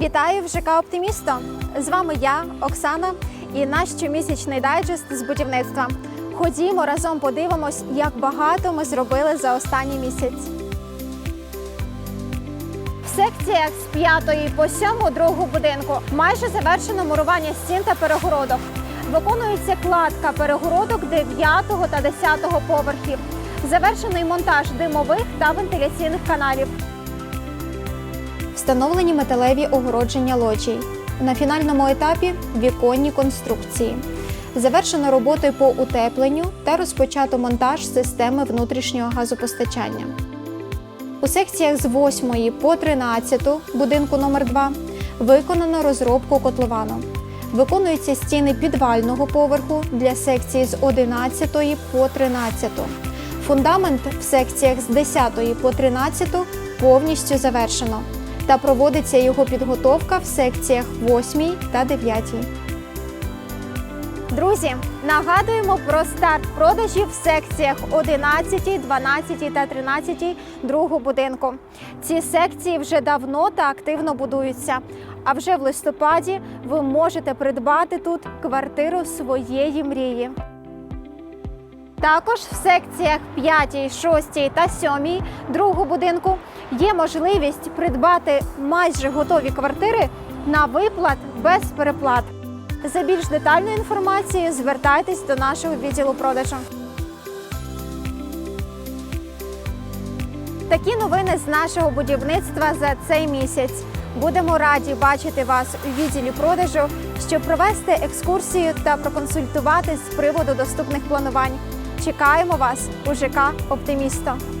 Вітаю в ЖК Оптимісто. З вами я, Оксана, і наш щомісячний дайджест з будівництва. Ходімо разом подивимось, як багато ми зробили за останній місяць. В секціях з 5 по 7 другу будинку майже завершено мурування стін та перегородок. Виконується кладка перегородок 9 та 10 поверхів. Завершений монтаж димових та вентиляційних каналів. Встановлені металеві огородження лоджій. На фінальному етапі віконні конструкції. Завершено роботи по утепленню та розпочато монтаж системи внутрішнього газопостачання. У секціях з 8 по 13 будинку номер 2 виконано розробку котловану. Виконуються стіни підвального поверху для секції з 11 по 13. Фундамент в секціях з 10 по 13 повністю завершено та проводиться його підготовка в секціях 8 та 9. Друзі, нагадуємо про старт продажів в секціях 11, 12 та 13 другого будинку. Ці секції вже давно та активно будуються. А вже в листопаді ви можете придбати тут квартиру своєї мрії. Також в секціях 5, 6 та 7 другого будинку є можливість придбати майже готові квартири на виплат без переплат. За більш детальною інформацією звертайтесь до нашого відділу продажу. Такі новини з нашого будівництва за цей місяць. Будемо раді бачити вас у відділі продажу, щоб провести екскурсію та проконсультувати з приводу доступних планувань. Чекаємо вас у ЖК Оптимісто.